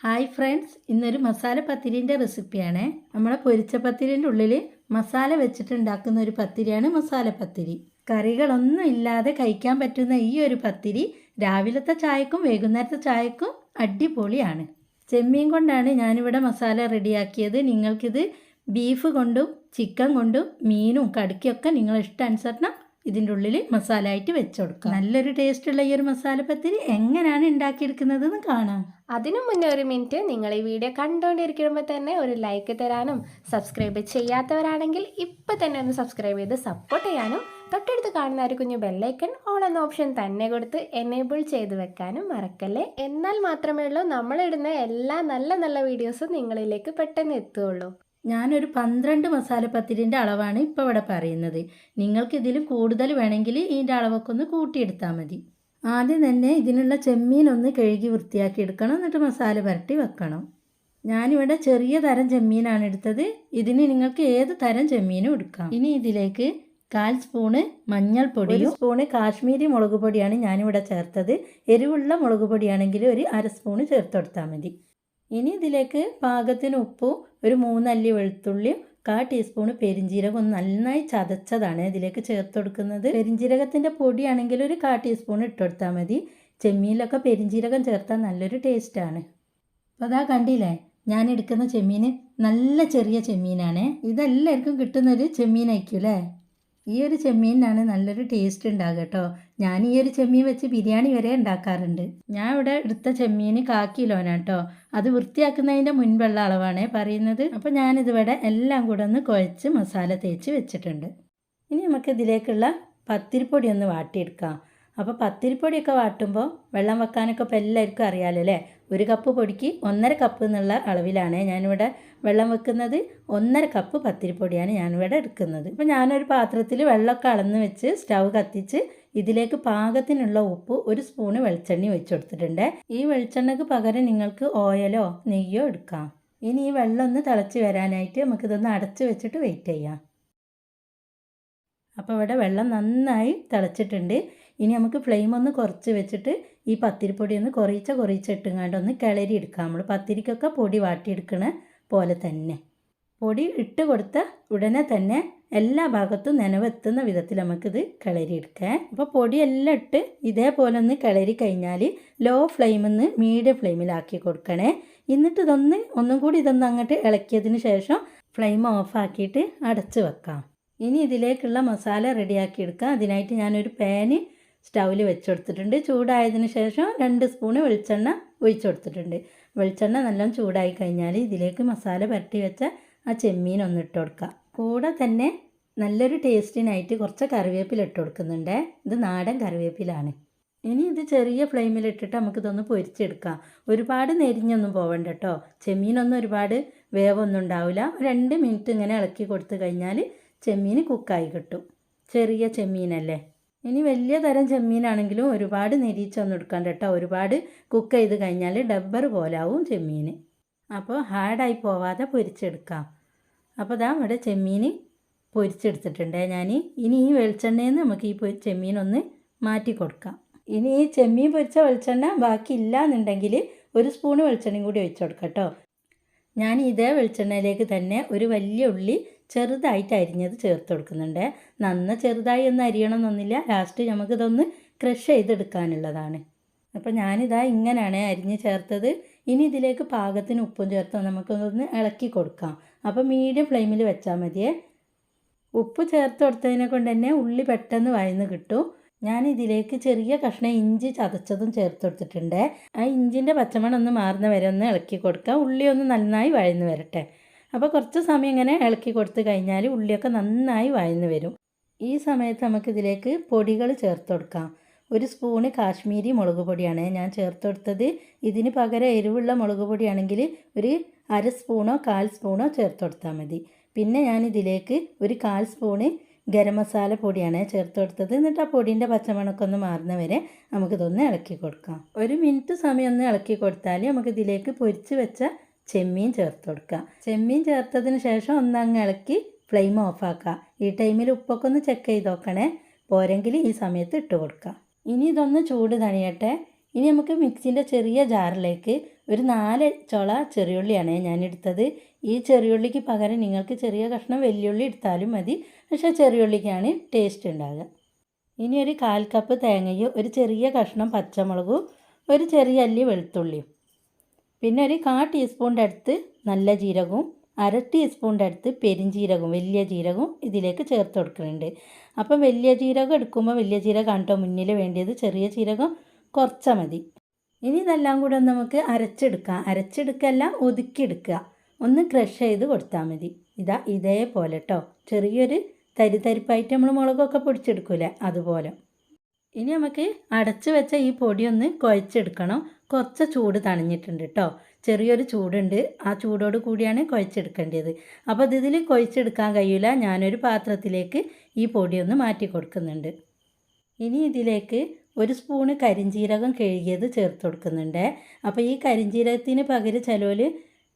Hi friends ഇന്നൊരു മസാല പത്തിരിന്റെ റെസിപ്പിയാണ് നമ്മളെ പൊരിച്ച പത്തിരിന്റെ ഉള്ളിൽ മസാല വെച്ചിട്ടുണ്ടാക്കുന്ന ഒരു പത്തിരിയാണ് മസാല പത്തിരി. കറികളൊന്നും ഇല്ലാതെ കഴിക്കാൻ പറ്റുന്ന ഈ ഒരു പത്തിരി രാവിലത്തെ ചായക്കും വൈകുന്നേരത്തെ ചായക്കും അടിപൊളിയാണ്. ചെമ്മീൻ കൊണ്ടാണ് ഞാനിവിടെ മസാല റെഡിയാക്കിയത്. നിങ്ങൾക്കിത് ബീഫ് കൊണ്ടും ചിക്കൻ കൊണ്ടും മീനും കടുക്കിയൊക്കെ നിങ്ങൾ ഇഷ്ടാനുസരണം ഇതിന്റെ ഉള്ളിൽ മസാല ആയിട്ട് വെച്ചുകൊടുക്കാം നല്ലൊരു ടേസ്റ്റുള്ള ഈ ഒരു മസാല പത്തിരി എങ്ങനെയാണ് ഉണ്ടാക്കിയെടുക്കുന്നതെന്ന് കാണാം. അതിനു മുന്നേ ഒരു മിനിറ്റ് നിങ്ങൾ ഈ വീഡിയോ കണ്ടുകൊണ്ടിരിക്കുമ്പോൾ തന്നെ ഒരു ലൈക്ക് തരാനും സബ്സ്ക്രൈബ് ചെയ്യാത്തവരാണെങ്കിൽ ഇപ്പം തന്നെ ഒന്ന് സബ്സ്ക്രൈബ് ചെയ്ത് സപ്പോർട്ട് ചെയ്യാനും തൊട്ടടുത്ത് കാണുന്ന ഒരു കുഞ്ഞു ബെല്ലൈക്കൺ ഓൾ എന്ന ഓപ്ഷൻ തന്നെ കൊടുത്ത് എനേബിൾ ചെയ്ത് വെക്കാനും മറക്കല്ലേ? എന്നാൽ മാത്രമേ ഉള്ളൂ നമ്മളിടുന്ന എല്ലാ നല്ല നല്ല വീഡിയോസും നിങ്ങളിലേക്ക് പെട്ടെന്ന് എത്തുകയുള്ളൂ. ഞാനൊരു പന്ത്രണ്ട് മസാല പത്തിരിന്റെ അളവാണ് ഇപ്പോൾ ഇവിടെ പറയുന്നത്. നിങ്ങൾക്ക് ഇതിൽ കൂടുതൽ വേണമെങ്കിൽ ഇതിന്റെ അളവൊക്കെ ഒന്ന് കൂട്ടിയെടുത്താൽ മതി. ആദ്യം തന്നെ ഇതിനുള്ള ചെമ്മീൻ ഒന്ന് കഴുകി വൃത്തിയാക്കി എടുക്കണം. എന്നിട്ട് മസാല പുരട്ടി വെക്കണം. ഞാനിവിടെ ചെറിയ തരം ചെമ്മീനാണ് എടുത്തത്. ഇതിന് നിങ്ങൾക്ക് ഏത് തരം ചെമ്മീനും എടുക്കാം. ഇനി ഇതിലേക്ക് കാൽ സ്പൂണ് മഞ്ഞൾപ്പൊടി ഒരു സ്പൂണ് കാശ്മീരി മുളക് പൊടിയാണ് ഞാനിവിടെ ചേർത്തത്. എരിവുള്ള മുളക് പൊടിയാണെങ്കിൽ ഒരു അര സ്പൂണ് ചേർത്ത് കൊടുത്താൽ മതി. ഇനി ഇതിലേക്ക് പാകത്തിന് ഉപ്പും ഒരു മൂന്നല്ലി വെളുത്തുള്ളിയും കാ ടീസ്പൂൺ പെരിഞ്ജീരകം നന്നായി ചതച്ചതാണ് ഇതിലേക്ക് ചേർത്ത് കൊടുക്കുന്നത്. പെരിഞ്ജീരകത്തിന്റെ പൊടിയാണെങ്കിൽ ഒരു കാ ടീസ്പൂൺ ഇട്ട് കൊടുത്താൽ മതി. ചെമ്മീനിലൊക്കെ പെരിഞ്ജീരകം ചേർത്താൽ നല്ലൊരു ടേസ്റ്റാണ് അപ്പോൾ അതാ കണ്ടില്ലേ? ഞാൻ എടുക്കുന്ന ചെമ്മീൻ നല്ല ചെറിയ ചെമ്മീനാണ്. ഇതെല്ലാവർക്കും കിട്ടുന്നൊരു ചെമ്മീനായിരിക്കും അല്ലേ? ഈ ഒരു ചെമ്മീനാണ് നല്ലൊരു ടേസ്റ്റ് ഉണ്ടാകുക കേട്ടോ ഞാൻ ഈ ഒരു ചെമ്മീൻ വെച്ച് ബിരിയാണി വരെ ഉണ്ടാക്കാറുണ്ട്. ഞാൻ ഇവിടെ എടുത്ത ചെമ്മീൻ കാ കിലോനാണ് കേട്ടോ അത് വൃത്തിയാക്കുന്നതിന്റെ മുൻപുള്ള അളവാണ് പറയുന്നത്. അപ്പോൾ ഞാനിതിവിടെ എല്ലാം കൂടെ ഒന്ന് കുഴച്ച് മസാല തേച്ച് വെച്ചിട്ടുണ്ട്. ഇനി നമുക്ക് ഇതിലേക്കുള്ള പത്തിരിപ്പൊടി ഒന്ന് വാട്ടിയെടുക്കാം. അപ്പോൾ പത്തിരിപ്പൊടിയൊക്കെ വാട്ടുമ്പോൾ വെള്ളം വെക്കാനൊക്കെ ഇപ്പോൾ എല്ലാവർക്കും അറിയാമല്ലോ അല്ലേ? ഒരു കപ്പ് പൊടിക്ക് ഒന്നര കപ്പ് എന്നുള്ള അളവിലാണ് ഞാനിവിടെ വെള്ളം വെക്കുന്നത്. ഒന്നര കപ്പ് പത്തിരിപ്പൊടിയാണ് ഞാനിവിടെ എടുക്കുന്നത്. ഇപ്പോൾ ഞാനൊരു പാത്രത്തിൽ വെള്ളമൊക്കെ അളന്ന് വെച്ച് സ്റ്റൗ കത്തിച്ച് ഇതിലേക്ക് പാകത്തിനുള്ള ഉപ്പ് ഒരു സ്പൂണ് വെളിച്ചെണ്ണ ഒഴിച്ചു കൊടുത്തിട്ടുണ്ട്. ഈ വെളിച്ചെണ്ണക്ക് പകരം നിങ്ങൾക്ക് ഓയിലോ നെയ്യോ എടുക്കാം. ഇനി ഈ വെള്ളം ഒന്ന് തിളച്ച് വരാനായിട്ട് നമുക്കിതൊന്ന് അടച്ച് വെച്ചിട്ട് വെയിറ്റ് ചെയ്യാം. അപ്പോൾ ഇവിടെ വെള്ളം നന്നായി തിളച്ചിട്ടുണ്ട്. ഇനി നമുക്ക് ഫ്ലെയിം ഒന്ന് കുറച്ച് വെച്ചിട്ട് ഈ പത്തിരിപ്പൊടി ഒന്ന് കുറയിച്ച കുറയിച്ച ഇട്ടുങ്ങാണ്ട് ഒന്ന് കിളരി എടുക്കാം നമ്മൾ പത്തിരിക്കൊക്കെ പൊടി വാട്ടിയെടുക്കണ പോലെ തന്നെ. പൊടി ഇട്ട് കൊടുത്ത ഉടനെ തന്നെ എല്ലാ ഭാഗത്തും നനവെത്തുന്ന വിധത്തിൽ നമുക്കിത് കിളരി എടുക്കാം അപ്പോൾ പൊടിയെല്ലാം ഇട്ട് ഇതേപോലെ ഒന്ന് കിളരി കഴിഞ്ഞാൽ ലോ ഫ്ലെയിമിൽ നിന്ന് മീഡിയം ഫ്ലെയിമിലാക്കി കൊടുക്കണേ. എന്നിട്ട് ഇതൊന്ന് ഒന്നും കൂടി ഇതൊന്ന് അങ്ങോട്ട് ഇളക്കിയതിന് ശേഷം ഫ്ലെയിം ഓഫാക്കിയിട്ട് അടച്ച് വെക്കാം. ഇനി ഇതിലേക്കുള്ള മസാല റെഡിയാക്കി എടുക്കാം. അതിനായിട്ട് ഞാനൊരു പാന് സ്റ്റൗവിൽ വെച്ച് കൊടുത്തിട്ടുണ്ട് ചൂടായതിന് ശേഷം രണ്ട് സ്പൂണ് വെളിച്ചെണ്ണ ഒഴിച്ചു കൊടുത്തിട്ടുണ്ട് വെളിച്ചെണ്ണ നല്ലോണം ചൂടായി കഴിഞ്ഞാൽ ഇതിലേക്ക് മസാല പുരട്ടി വെച്ച ആ ചെമ്മീൻ ഒന്ന് ഇട്ട് കൊടുക്കുക കൂടെ തന്നെ നല്ലൊരു ടേസ്റ്റിനായിട്ട് കുറച്ച് കറിവേപ്പില ഇട്ട് കൊടുക്കുന്നുണ്ട്. ഇത് നാടൻ കറിവേപ്പിലാണ്. ഇനി ഇത് ചെറിയ ഫ്ലെയിമിലിട്ടിട്ട് നമുക്കിതൊന്ന് പൊരിച്ചെടുക്കാം. ഒരുപാട് നെരിഞ്ഞൊന്നും പോവണ്ട കേട്ടോ. ചെമ്മീനൊന്നും ഒരുപാട് വേവൊന്നും ഉണ്ടാവില്ല. രണ്ട് മിനിറ്റ് ഇങ്ങനെ ഇളക്കി കൊടുത്തു കഴിഞ്ഞാൽ ചെമ്മീൻ കുക്കായി കിട്ടും. ചെറിയ ചെമ്മീനല്ലേ? ഇനി വലിയ തരം ചെമ്മീനാണെങ്കിലും ഒരുപാട് നെരിച്ചൊന്നും എടുക്കണ്ട കേട്ടോ. ഒരുപാട് കുക്ക് ചെയ്ത് കഴിഞ്ഞാൽ ഡബ്ബർ പോലാവും ചെമ്മീൻ അപ്പോൾ ഹാർഡായി പോവാതെ പൊരിച്ചെടുക്കാം. അപ്പോൾ ഇതാ ഇവിടെ ചെമ്മീൻ പൊരിച്ചെടുത്തിട്ടുണ്ട്. ഞാൻ ഇനി ഈ വെളിച്ചെണ്ണയിൽ നിന്ന് നമുക്ക് ഈ ചെമ്മീൻ ഒന്ന് മാറ്റി കൊടുക്കാം. ഇനി ഈ ചെമ്മീൻ പൊരിച്ച വെളിച്ചെണ്ണ ബാക്കി ഇല്ല എന്നുണ്ടെങ്കിൽ ഒരു സ്പൂണ് വെളിച്ചെണ്ണയും കൂടി ഒഴിച്ചു കൊടുക്കാം കേട്ടോ. ഞാൻ ഇതേ വെളിച്ചെണ്ണയിലേക്ക് തന്നെ ഒരു വലിയ ഉള്ളി ചെറുതായിട്ട് അരിഞ്ഞത് ചേർത്ത് കൊടുക്കുന്നുണ്ട്. നന്ന ചെറുതായി ഒന്ന് അരിയണമെന്നൊന്നുമില്ല. ലാസ്റ്റ് നമുക്കിതൊന്ന് ക്രഷ് ചെയ്തെടുക്കാനുള്ളതാണ്. അപ്പോൾ ഞാനിതാ ഇങ്ങനെയാണ് അരിഞ്ഞ് ചേർത്തത്. ഇനി ഇതിലേക്ക് പാകത്തിന് ഉപ്പും ചേർത്ത് നമുക്കൊന്ന് ഇളക്കി കൊടുക്കാം. അപ്പോൾ മീഡിയം ഫ്ലെയിമിൽ വെച്ചാൽ മതിയേ. ഉപ്പ് ചേർത്ത് കൊടുത്തതിനെ കൊണ്ട് തന്നെ ഉള്ളി പെട്ടെന്ന് വയന്ന് കിട്ടും. ഞാൻ ഇതിലേക്ക് ചെറിയ കഷ്ണം ഇഞ്ചി ചതച്ചതും ചേർത്ത് കൊടുത്തിട്ടുണ്ട്. ആ ഇഞ്ചിന്റെ പച്ചമണം ഒന്ന് മാറുന്ന വരെ ഒന്ന് ഇളക്കി കൊടുക്കുക ഉള്ളി ഒന്ന് നന്നായി വഴന്ന് വരട്ടെ. അപ്പോൾ കുറച്ച് സമയം ഇങ്ങനെ ഇളക്കി കൊടുത്തു കഴിഞ്ഞാൽ ഉള്ളിയൊക്കെ നന്നായി വഴന്ന് വരും. ഈ സമയത്ത് നമുക്കിതിലേക്ക് പൊടികൾ ചേർത്ത് കൊടുക്കാം. ഒരു സ്പൂണ് കാശ്മീരി മുളക് പൊടിയാണ് ഞാൻ ചേർത്ത് കൊടുത്തത്. ഇതിന് പകരം എരിവുള്ള മുളക് പൊടിയാണെങ്കിൽ ഒരു അര സ്പൂണോ കാൽ സ്പൂണോ ചേർത്ത് കൊടുത്താൽ മതി. പിന്നെ ഞാൻ ഇതിലേക്ക് ഒരു കാൽ സ്പൂണ് ഗരം മസാല പൊടിയാണ് ചേർത്ത് കൊടുത്തത്. എന്നിട്ട് ആ പൊടിന്റെ പച്ചമണക്കൊന്ന് മാറുന്ന വരെ നമുക്കിതൊന്ന് ഇളക്കി കൊടുക്കാം. ഒരു മിനിറ്റ് സമയം ഒന്ന് ഇളക്കി കൊടുത്താൽ നമുക്കിതിലേക്ക് പൊരിച്ച് വെച്ച ചെമ്മീൻ ചേർത്ത് കൊടുക്കുക. ചെമ്മീൻ ചേർത്തതിന് ശേഷം ഒന്നങ്ങ് ഇളക്കി ഫ്ലെയിം ഓഫാക്കുക ഈ ടൈമിൽ ഉപ്പൊക്കെ ഒന്ന് ചെക്ക് ചെയ്ത് നോക്കണേ. പോരെങ്കിൽ ഈ സമയത്ത് ഇട്ട് കൊടുക്കുക. ഇനി ഇതൊന്ന് ചൂട് തണിയട്ടെ. ഇനി നമുക്ക് മിക്സിന്റെ ചെറിയ ജാറിലേക്ക് ഒരു നാല് ചുള ചെറിയുള്ളിയാണ് ഞാൻ എടുത്തത്. ഈ ചെറിയുള്ളിക്ക് പകരം നിങ്ങൾക്ക് ചെറിയ കഷ്ണം വെല്ലുള്ളി എടുത്താലും മതി. പക്ഷേ ചെറിയുള്ളിക്കാണ് ടേസ്റ്റ് ഉണ്ടാകുക ഇനി ഒരു കാൽ കപ്പ് തേങ്ങയും ഒരു ചെറിയ കഷ്ണം പച്ചമുളകും ഒരു ചെറിയ അല്ലി വെളുത്തുള്ളിയും. പിന്നെ ഒരു കാ ടീസ്പൂണിന്റെ അടുത്ത് നല്ല ജീരകവും അര ടീസ്പൂണിന്റെ അടുത്ത് പെരിഞ്ജീരകവും വലിയ ജീരകവും ഇതിലേക്ക് ചേർത്ത് കൊടുക്കുന്നുണ്ട്. അപ്പം വലിയ ജീരകം എടുക്കുമ്പോൾ വലിയ ജീരകം കണ്ടോ? മുന്നിൽ വേണ്ടിയത് ചെറിയ ജീരകം കുറച്ചാൽ മതി. ഇനി ഇതെല്ലാം കൂടെ നമുക്ക് അരച്ചെടുക്കാം. അരച്ചെടുക്കല്ല ഒതുക്കിയെടുക്കുക. ഒന്ന് ക്രഷ് ചെയ്ത് കൊടുത്താൽ മതി. ഇതാ ഇതേപോലെ കേട്ടോ ചെറിയൊരു തരിതരിപ്പായിട്ട് നമ്മൾ മുളകൊക്കെ പൊടിച്ചെടുക്കൂലേ? അതുപോലെ. ഇനി നമുക്ക് അടച്ച് വെച്ച ഈ പൊടി ഒന്ന് കുഴച്ചെടുക്കണം. കുറച്ച് ചൂട് തണിഞ്ഞിട്ടുണ്ട് കേട്ടോ ചെറിയൊരു ചൂടുണ്ട്. ആ ചൂടോട് കൂടിയാണ് കുഴച്ചെടുക്കേണ്ടത്. അപ്പോൾ അത് ഇതിൽ കുഴച്ചെടുക്കാൻ കഴിയില്ല ഞാനൊരു പാത്രത്തിലേക്ക് ഈ പൊടി ഒന്ന് മാറ്റി കൊടുക്കുന്നുണ്ട്. ഇനി ഇതിലേക്ക് ഒരു സ്പൂണ് കരിഞ്ജീരകം കഴുകിയത് ചേർത്ത് കൊടുക്കുന്നുണ്ട്. അപ്പോൾ ഈ കരിഞ്ജീരകത്തിന് പകരം ചിലവർ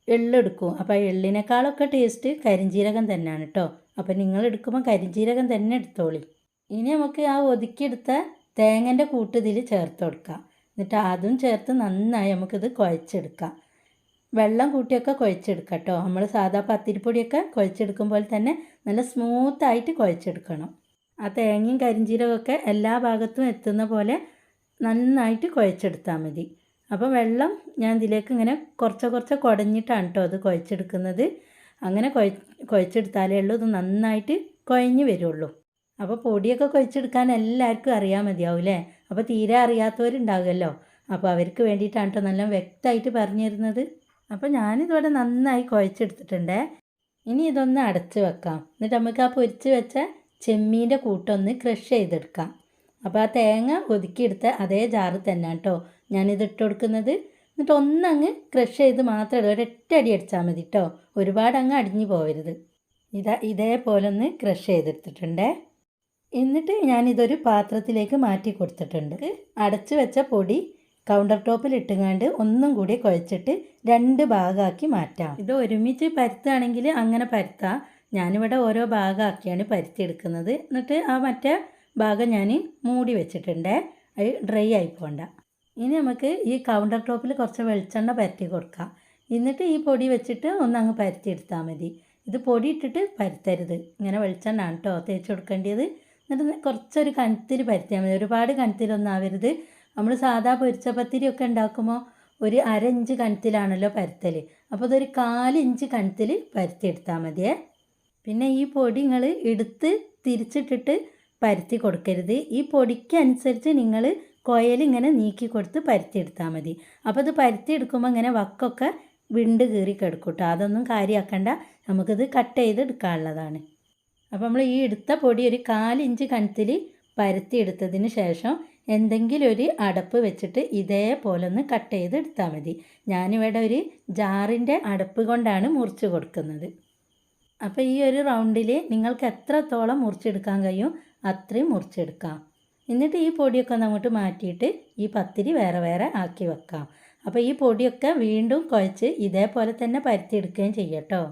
എള്ളെടുക്കും അപ്പോൾ എള്ളിനേക്കാളൊക്കെ ടേസ്റ്റ് കരിഞ്ജീരകം തന്നെയാണ് കേട്ടോ അപ്പോൾ നിങ്ങൾ എടുക്കുമ്പോൾ കരിഞ്ജീരകം തന്നെ എടുത്തോളി. ഇനി നമുക്ക് ആ ഒതുക്കിയെടുത്ത തേങ്ങന്റെ കൂട്ട് ഇതിൽ ചേർത്ത് കൊടുക്കുക എന്നിട്ട് അതും ചേർത്ത് നന്നായി നമുക്കിത് കുഴച്ചെടുക്കാം. വെള്ളം കൂട്ടിയൊക്കെ കുഴച്ചെടുക്കാം കേട്ടോ. നമ്മൾ സാധാ പത്തിരിപ്പൊടിയൊക്കെ പോലെ തന്നെ നല്ല സ്മൂത്തായിട്ട് കുഴച്ചെടുക്കണം. ആ തേങ്ങയും കരിഞ്ചീരകമൊക്കെ എല്ലാ ഭാഗത്തും എത്തുന്ന പോലെ നന്നായിട്ട് കുഴച്ചെടുത്താൽ മതി. അപ്പോൾ വെള്ളം ഞാൻ ഇതിലേക്ക് ഇങ്ങനെ കുറച്ച് കുറച്ച് കുടഞ്ഞിട്ടാണ് കേട്ടോ അത് കുഴച്ചെടുക്കുന്നത്. അങ്ങനെ കുഴ കുഴച്ചെടുത്താലേ ഉള്ളൂ. ഇത് നന്നായിട്ട് കുഴഞ്ഞ് വരുള്ളൂ. അപ്പോൾ പൊടിയൊക്കെ കുഴച്ചെടുക്കാൻ എല്ലാവർക്കും അറിയാൻ മതിയാവും അല്ലേ അപ്പോൾ തീരെ അറിയാത്തവരുണ്ടാകുമല്ലോ അപ്പോൾ അവർക്ക് വേണ്ടിയിട്ടാണ് കേട്ടോ നല്ല വ്യക്തമായിട്ട് പറഞ്ഞു തരുന്നത് അപ്പോൾ ഞാനിതിവിടെ നന്നായി കുഴച്ചെടുത്തിട്ടുണ്ട്. ഇനി ഇതൊന്ന് അടച്ച് വെക്കാം. എന്നിട്ട് നമുക്ക് ആ പൊരിച്ച് വെച്ച ചെമ്മീന്റെ കൂട്ടൊന്ന് ക്രഷ് ചെയ്തെടുക്കാം. അപ്പോൾ ആ തേങ്ങ ഒതുക്കിയെടുത്ത അതേ ജാറ് തന്നെ കേട്ടോ ഞാനിത് ഇട്ട് കൊടുക്കുന്നത്. എന്നിട്ട് ഒന്നങ്ങ് ക്രഷ് ചെയ്ത് മാത്രം ഇടുക ഒരൊറ്റ അടി അടിച്ചാൽ മതി കേട്ടോ ഒരുപാട് അങ്ങ് അടിഞ്ഞു പോകരുത് ഇതാ ഇതേപോലെ ഒന്ന് ക്രഷ് ചെയ്തെടുത്തിട്ടുണ്ട്. എന്നിട്ട് ഞാനിതൊരു പാത്രത്തിലേക്ക് മാറ്റി കൊടുത്തിട്ടുണ്ട്. അടച്ച് വെച്ച പൊടി കൗണ്ടർ ടോപ്പിൽ ഇട്ടുങ്ങാണ്ട് ഒന്നും കൂടി കുഴച്ചിട്ട് രണ്ട് ഭാഗമാക്കി മാറ്റാം. ഇത് ഒരുമിച്ച് പരുത്താണെങ്കിൽ അങ്ങനെ പരുത്താം. ഞാനിവിടെ ഓരോ ഭാഗമാക്കിയാണ് പരുത്തിയെടുക്കുന്നത്. എന്നിട്ട് ആ മറ്റേ ഭാഗം ഞാൻ മൂടി വെച്ചിട്ടുണ്ട്. അത് ഡ്രൈ ആയി പോണ്ട. ഇനി നമുക്ക് ഈ കൗണ്ടർ ടോപ്പിൽ കുറച്ച് വെളിച്ചെണ്ണ പരത്തി കൊടുക്കാം. എന്നിട്ട് ഈ പൊടി വെച്ചിട്ട് ഒന്ന് അങ്ങ് പരത്തിയെടുത്താൽ മതി. ഇത് പൊടി ഇട്ടിട്ട് പരത്തരുത്. ഇങ്ങനെ വെളിച്ചെണ്ണ ആണ് കേട്ടോ തേച്ച് കൊടുക്കേണ്ടത്. എന്നിട്ട് കുറച്ചൊരു കനത്തിൽ പരത്തിയാൽ മതി. ഒരുപാട് കനത്തിലൊന്നും ആവരുത്. നമ്മൾ സാധാ പൊരിച്ച പത്തിരിയൊക്കെ ഉണ്ടാക്കുമ്പോൾ ഒരു അര ഇഞ്ച് കനത്തിലാണല്ലോ പരത്തൽ അപ്പോൾ അതൊരു കാലിഞ്ച് കനത്തിൽ പരത്തിയെടുത്താൽ മതിയേ. പിന്നെ ഈ പൊടി നിങ്ങൾ എടുത്ത് തിരിച്ചിട്ടിട്ട് പരത്തി കൊടുക്കരുത്. ഈ പൊടിക്ക് അനുസരിച്ച് നിങ്ങൾ കൊയലിങ്ങനെ നീക്കി കൊടുത്ത് പരത്തിയെടുത്താൽ മതി. അപ്പോൾ ഇത് പരത്തിയെടുക്കുമ്പോൾ ഇങ്ങനെ വക്കൊക്കെ വിണ്ട് കീറി കിടക്കും കേട്ടോ അതൊന്നും കാര്യമാക്കണ്ട നമുക്കിത് കട്ട് ചെയ്ത് എടുക്കാനുള്ളതാണ് അപ്പോൾ നമ്മൾ ഈ എടുത്ത പൊടി ഒരു കാലിഞ്ച് കനത്തിൽ പരത്തിയെടുത്തതിന് ശേഷം എന്തെങ്കിലും ഒരു അടപ്പ് വെച്ചിട്ട് ഇതേപോലെ ഒന്ന് കട്ട് ചെയ്ത് എടുത്താൽ മതി. ഞാനിവിടെ ഒരു ജാറിന്റെ അടപ്പ് കൊണ്ടാണ് മുറിച്ച് കൊടുക്കുന്നത്. അപ്പോൾ ഈ ഒരു റൗണ്ടിൽ നിങ്ങൾക്ക് എത്രത്തോളം മുറിച്ചെടുക്കാൻ കഴിയും അത്രയും മുറിച്ചെടുക്കാം. എന്നിട്ട് ഈ പൊടിയൊക്കെ അങ്ങോട്ട് മാറ്റിയിട്ട് ഈ പത്തിരി വേറെ വേറെ ആക്കി വെക്കാം. അപ്പോൾ ഈ പൊടിയൊക്കെ വീണ്ടും കുഴച്ച് ഇതേപോലെ തന്നെ പരത്തി പരത്തിയെടുക്കുകയും ചെയ്യട്ടോ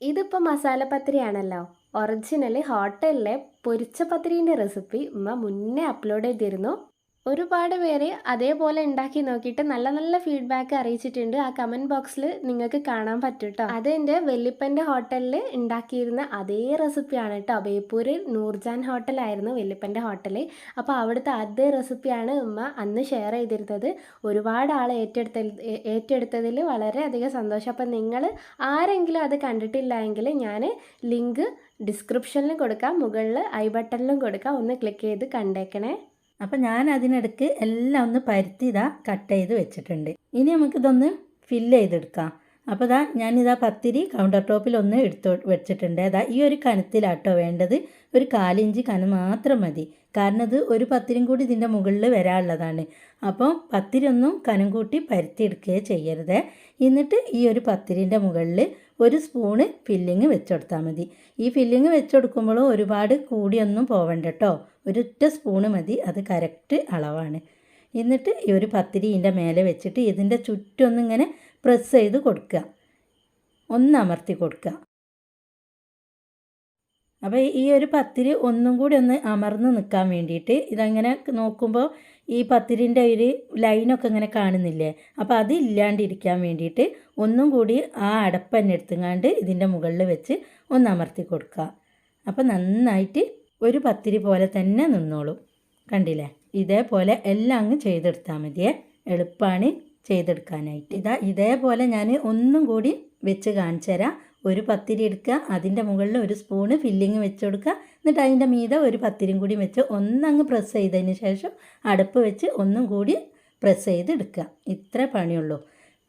ഇതിപ്പോൾ മസാല പത്തിരിയാണല്ലോ. ഒറിജിനൽ ഹോട്ടലിലെ പൊരിച്ച പത്തിരീന്റെ റെസിപ്പി ഉമ്മ മുന്നേ അപ്ലോഡ് ചെയ്തിരുന്നു. ഒരുപാട് പേര് അതേപോലെ ഉണ്ടാക്കി നോക്കിയിട്ട് നല്ല നല്ല ഫീഡ്ബാക്ക് അറിയിച്ചിട്ടുണ്ട്. ആ കമന്റ് ബോക്സിൽ നിങ്ങൾക്ക് കാണാൻ പറ്റും കേട്ടോ അത് എന്റെ വെല്ലിപ്പന്റെ ഹോട്ടലിൽ ഉണ്ടാക്കിയിരുന്ന അതേ റെസിപ്പിയാണ് കേട്ടോ ബേപ്പൂരിൽ നൂർജാൻ ഹോട്ടലായിരുന്നു വെല്ലിപ്പന്റെ ഹോട്ടൽ അപ്പോൾ അവിടുത്തെ അതേ റെസിപ്പിയാണ് ഉമ്മ അന്ന് ഷെയർ ചെയ്തിരുന്നത്. ഒരുപാട് ആൾ ഏറ്റെടുത്ത ഏറ്റെടുത്തതിൽ വളരെയധികം സന്തോഷം. അപ്പം നിങ്ങൾ ആരെങ്കിലും അത് കണ്ടിട്ടില്ല എങ്കിൽ ഞാൻ ലിങ്ക് ഡിസ്ക്രിപ്ഷനിൽ കൊടുക്കാം മുകളിൽ ഐ ബട്ടണിലും കൊടുക്കാം. ഒന്ന് ക്ലിക്ക് ചെയ്ത് കണ്ടേക്കണേ. അപ്പം ഞാൻ അതിനിടയ്ക്ക് എല്ലാം ഒന്ന് പരുത്തി ഇതാ കട്ട് ചെയ്ത് വെച്ചിട്ടുണ്ട്. ഇനി നമുക്കിതൊന്ന് ഫില്ല് ചെയ്തെടുക്കാം. അപ്പോൾ ഇതാ ഞാനിതാ പത്തിരി കൗണ്ടർ ടോപ്പിൽ ഒന്ന് എടുത്ത് വെച്ചിട്ടുണ്ട്. അതാ ഈ ഒരു കനത്തിലാട്ടോ വേണ്ടത്. ഒരു കാലിഞ്ച് കനം മാത്രം മതി. കാരണം ഇത് ഒരു പത്തിരിയും കൂടി ഇതിന്റെ മുകളിൽ വരാനുള്ളതാണ്. അപ്പോൾ പത്തിരി ഒന്നും കനം കൂട്ടി പരുത്തിയെടുക്കുകയോ ചെയ്യരുത്. എന്നിട്ട് ഈ ഒരു പത്തിരിന്റെ മുകളിൽ ഒരു സ്പൂണ് ഫില്ലിങ് വെച്ചെടുത്താൽ മതി. ഈ ഫില്ലിങ് വെച്ചെടുക്കുമ്പോഴും ഒരുപാട് കൂടിയൊന്നും പോവണ്ട കേട്ടോ ഒരൊറ്റ സ്പൂണ് മതി. അത് കറക്റ്റ് അളവാണ്. എന്നിട്ട് ഈ ഒരു പത്തിരിന്റെ മേലെ വെച്ചിട്ട് ഇതിന്റെ ചുറ്റൊന്നിങ്ങനെ പ്രസ് ചെയ്ത് കൊടുക്കുക. ഒന്ന് അമർത്തി കൊടുക്കുക. അപ്പോൾ ഈ ഒരു പത്തിരി ഒന്നും കൂടി ഒന്ന് അമർന്ന് നിൽക്കാൻ വേണ്ടിയിട്ട് ഇതങ്ങനെ നോക്കുമ്പോൾ ഈ പത്തിരിന്റെ ഒരു ലൈനൊക്കെ ഇങ്ങനെ കാണുന്നില്ലേ? അപ്പോൾ അത് ഇല്ലാണ്ടിരിക്കാൻ വേണ്ടിയിട്ട് ഒന്നും കൂടി ആ അടപ്പ് തന്നെ എടുത്തുങ്ങാണ്ട് ഇതിന്റെ മുകളിൽ വെച്ച് ഒന്ന് അമർത്തി കൊടുക്കുക. അപ്പോൾ നന്നായിട്ട് ഒരു പത്തിരി പോലെ തന്നെ നിന്നോളും. കണ്ടില്ലേ? ഇതേപോലെ എല്ലാം അങ്ങ് ചെയ്തെടുത്താൽ മതിയേ. എളുപ്പമാണ് ചെയ്തെടുക്കാനായിട്ട്. ഇതാ ഇതേപോലെ ഞാൻ ഒന്നും കൂടി വെച്ച് കാണിച്ചു തരാം ഒരു പത്തിരി എടുക്കുക അതിന്റെ മുകളിൽ ഒരു സ്പൂണ് ഫില്ലിങ് വെച്ച് കൊടുക്കുക. എന്നിട്ട് അതിന്റെ മീതെ ഒരു പത്തിരിയും കൂടി വെച്ച് ഒന്നങ്ങ് പ്രസ് ചെയ്തതിന് ശേഷം അടുപ്പ് വെച്ച് ഒന്നും കൂടി പ്രസ് ചെയ്ത് എടുക്കുക. ഇത്ര പണിയുള്ളൂ.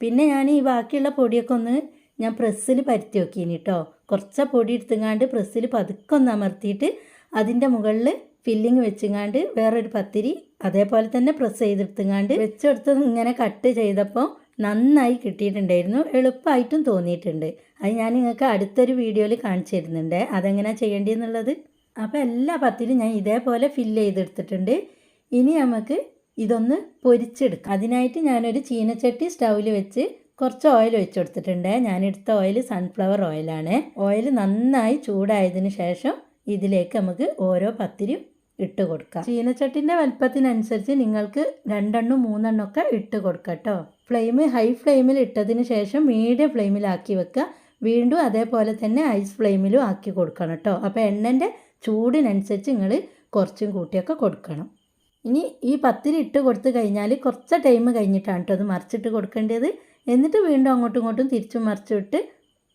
പിന്നെ ഞാൻ ഈ ബാക്കിയുള്ള പൊടിയൊക്കെ ഒന്ന് ഞാൻ പ്രസ്സിൽ പരത്തി നോക്കീനി കേട്ടോ കുറച്ച് പൊടി എടുത്തുങ്ങാണ്ട് പ്രസ്സിൽ പതുക്കെ ഒന്ന് അമർത്തിയിട്ട് അതിന്റെ മുകളിൽ ഫില്ലിങ് വെച്ചുങ്ങാണ്ട് വേറൊരു പത്തിരി അതേപോലെ തന്നെ പ്രസ് ചെയ്തെടുത്തുങ്ങാണ്ട് വെച്ചെടുത്ത് ഇങ്ങനെ കട്ട് ചെയ്തപ്പോൾ നന്നായി കിട്ടിയിട്ടുണ്ടായിരുന്നു. എളുപ്പമായിട്ടും തോന്നിയിട്ടുണ്ട്. അത് ഞാൻ നിങ്ങൾക്ക് അടുത്തൊരു വീഡിയോയിൽ കാണിച്ചു തരുന്നുണ്ട്. അതെങ്ങനെയാണ് ചെയ്യേണ്ടതെന്നുള്ളത്? അപ്പോൾ എല്ലാ പത്തിലും ഞാൻ ഇതേപോലെ ഫില്ല് ചെയ്തെടുത്തിട്ടുണ്ട്. ഇനി നമുക്ക് ഇതൊന്ന് പൊരിച്ചെടുക്കാം. അതിനായിട്ട് ഞാനൊരു ചീനച്ചട്ടി സ്റ്റൗവിൽ വെച്ച് കുറച്ച് ഓയിൽ ഒഴിച്ചു കൊടുത്തിട്ടുണ്ട്. എടുത്ത ഓയിൽ സൺഫ്ലവർ ഓയിലാണ് ഓയിൽ നന്നായി ചൂടായതിന് ശേഷം ഇതിലേക്ക് നമുക്ക് ഓരോ പത്തിരിയും ഇട്ട് കൊടുക്കാം. ചീനച്ചട്ടിന്റെ വലുപ്പത്തിനനുസരിച്ച് നിങ്ങൾക്ക് രണ്ടെണ്ണം മൂന്നെണ്ണം ഒക്കെ ഇട്ട് കൊടുക്കാം കേട്ടോ. ഫ്ലെയിം ഹൈ ഫ്ലെയിമിൽ ഇട്ടതിന് ശേഷം മീഡിയം ഫ്ലെയിമിലാക്കി വെക്കുക. വീണ്ടും അതേപോലെ തന്നെ ഐസ് ഫ്ലെയിമിലും ആക്കി കൊടുക്കണം കേട്ടോ. അപ്പോൾ എണ്ണന്റെ ചൂടിനനുസരിച്ച് നിങ്ങൾ കുറച്ചും കൂട്ടിയൊക്കെ കൊടുക്കണം. ഇനി ഈ പത്തിരി ഇട്ട് കൊടുത്തു കഴിഞ്ഞാൽ കുറച്ച് ടൈം കഴിഞ്ഞിട്ടാണ് കേട്ടോ അത് മറിച്ചിട്ട് കൊടുക്കേണ്ടത്. എന്നിട്ട് വീണ്ടും അങ്ങോട്ടും ഇങ്ങോട്ടും തിരിച്ചും മറിച്ചിട്ട്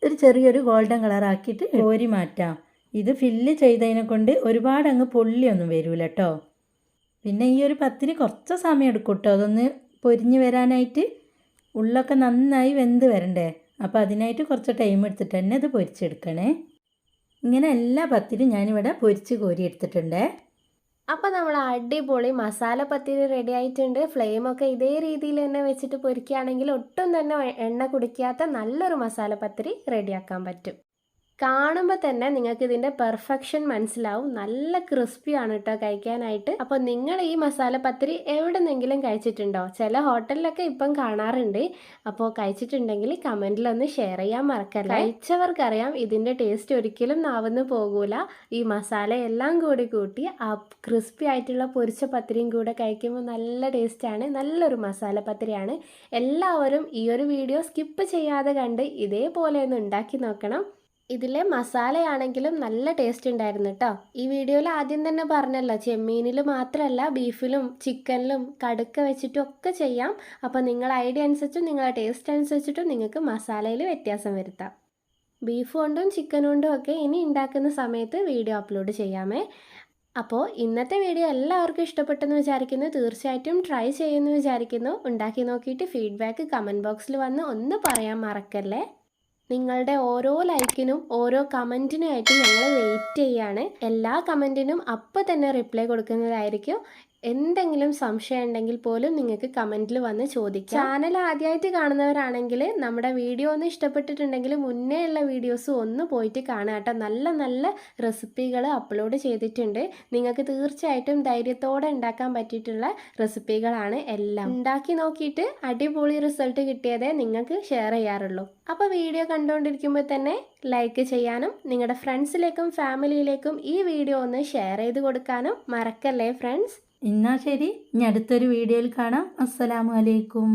ഒരു ചെറിയൊരു ഗോൾഡൻ കളറാക്കിയിട്ട് കോരി മാറ്റാം. ഇത് ഫില്ല് ചെയ്തതിനെ കൊണ്ട് ഒരുപാട് അങ്ങ് പൊള്ളിയൊന്നും വരില്ല കേട്ടോ. പിന്നെ ഈ ഒരു പത്തിരി കുറച്ച് സമയം എടുക്കും കേട്ടോ. അതൊന്ന് പൊരിഞ്ഞ് വരാനായിട്ട് ഉള്ളൊക്കെ നന്നായി വെന്ത് വരണ്ടേ? അപ്പോൾ അതിനായിട്ട് കുറച്ച് ടൈം എടുത്തിട്ട് തന്നെ അത് പൊരിച്ചെടുക്കണേ. ഇങ്ങനെ എല്ലാ പത്തിരും ഞാനിവിടെ പൊരിച്ച് കോരി എടുത്തിട്ടുണ്ട്. അപ്പോൾ നമ്മൾ അടിപൊളി മസാല പത്തിരി റെഡി ആയിട്ടുണ്ട്. ഫ്ലെയിമൊക്കെ ഇതേ രീതിയിൽ തന്നെ വെച്ചിട്ട് പൊരിക്കുകയാണെങ്കിൽ ഒട്ടും തന്നെ എണ്ണ കുടിക്കാത്ത നല്ലൊരു മസാല പത്തിരി റെഡിയാക്കാൻ പറ്റും. കാണുമ്പോൾ തന്നെ നിങ്ങൾക്ക് ഇതിന്റെ പെർഫെക്ഷൻ മനസ്സിലാവും. നല്ല ക്രിസ്പിയാണ് കേട്ടോ കഴിക്കാനായിട്ട്. അപ്പോൾ നിങ്ങൾ ഈ മസാല പത്തിരി എവിടെന്നെങ്കിലും കഴിച്ചിട്ടുണ്ടോ? ചില ഹോട്ടലിലൊക്കെ ഇപ്പം കാണാറുണ്ട്. അപ്പോൾ കഴിച്ചിട്ടുണ്ടെങ്കിൽ കമന്റിലൊന്ന് ഷെയർ ചെയ്യാൻ മറക്കല്ല? കഴിച്ചവർക്കറിയാം ഇതിന്റെ ടേസ്റ്റ് ഒരിക്കലും നാവുന്ന് പോകൂല. ഈ മസാല എല്ലാം കൂടി കൂട്ടി ആ ക്രിസ്പി ആയിട്ടുള്ള പൊരിച്ച പത്തിരിയും കൂടെ കഴിക്കുമ്പോൾ നല്ല ടേസ്റ്റാണ്. നല്ലൊരു മസാല പത്തിരിയാണ്. എല്ലാവരും ഈ ഒരു വീഡിയോ സ്കിപ്പ് ചെയ്യാതെ കണ്ട് ഇതേപോലെ ഒന്ന് ഉണ്ടാക്കി നോക്കണം. ഇതിലെ മസാലയാണെങ്കിലും നല്ല ടേസ്റ്റ് ഉണ്ടായിരുന്നു കേട്ടോ ഈ വീഡിയോയിൽ ആദ്യം തന്നെ പറഞ്ഞല്ലോ ചെമ്മീനിൽ മാത്രമല്ല ബീഫിലും ചിക്കനിലും കടുക്ക വെച്ചിട്ടും ഒക്കെ ചെയ്യാം. അപ്പോൾ നിങ്ങളുടെ ഐഡിയ അനുസരിച്ചും നിങ്ങളുടെ ടേസ്റ്റ് അനുസരിച്ചിട്ടും നിങ്ങൾക്ക് മസാലയിൽ വ്യത്യാസം വരുത്താം. ബീഫ് കൊണ്ടും ചിക്കൻ കൊണ്ടും ഒക്കെ ഇനി ഉണ്ടാക്കുന്ന സമയത്ത് വീഡിയോ അപ്ലോഡ് ചെയ്യാമേ. അപ്പോൾ ഇന്നത്തെ വീഡിയോ എല്ലാവർക്കും ഇഷ്ടപ്പെട്ടെന്ന് വിചാരിക്കുന്നു. തീർച്ചയായിട്ടും ട്രൈ ചെയ്യുമെന്ന് വിചാരിക്കുന്നു. ഉണ്ടാക്കി നോക്കിയിട്ട് ഫീഡ്ബാക്ക് കമന്റ് ബോക്സിൽ വന്ന് ഒന്ന് പറയാൻ മറക്കല്ലേ? നിങ്ങളുടെ ഓരോ ലൈക്കിനും ഓരോ കമന്റിനുമായിട്ട് ഞങ്ങൾ വെയിറ്റ് ചെയ്യാണ്. എല്ലാ കമന്റിനും അപ്പോൾ തന്നെ റിപ്ലൈ കൊടുക്കുന്നതായിരിക്കും. എന്തെങ്കിലും സംശയം ഉണ്ടെങ്കിൽ പോലും നിങ്ങൾക്ക് കമന്റിൽ വന്ന് ചോദിക്കാം. ചാനൽ ആദ്യമായിട്ട് കാണുന്നവരാണെങ്കിൽ നമ്മുടെ വീഡിയോ ഒന്ന് ഇഷ്ടപ്പെട്ടിട്ടുണ്ടെങ്കിൽ മുന്നേ ഉള്ള വീഡിയോസ് ഒന്ന് പോയിട്ട് കാണുക കേട്ടോ. നല്ല നല്ല റെസിപ്പികൾ അപ്ലോഡ് ചെയ്തിട്ടുണ്ട്. നിങ്ങൾക്ക് തീർച്ചയായിട്ടും ധൈര്യത്തോടെ ഉണ്ടാക്കാൻ പറ്റിയിട്ടുള്ള റെസിപ്പികളാണ് എല്ലാം. ഉണ്ടാക്കി നോക്കിയിട്ട് അടിപൊളി റിസൾട്ട് കിട്ടിയതേ നിങ്ങൾക്ക് ഷെയർ ചെയ്യാറുള്ളൂ. അപ്പോൾ വീഡിയോ കണ്ടുകൊണ്ടിരിക്കുമ്പോൾ തന്നെ ലൈക്ക് ചെയ്യാനും നിങ്ങളുടെ ഫ്രണ്ട്സിലേക്കും ഫാമിലിയിലേക്കും ഈ വീഡിയോ ഒന്ന് ഷെയർ ചെയ്ത് കൊടുക്കാനും മറക്കല്ലേ ഫ്രണ്ട്സ്? എന്നാൽ ശരി ഇനി അടുത്തൊരു വീഡിയോയിൽ കാണാം. അസ്സലാമു അലൈക്കും.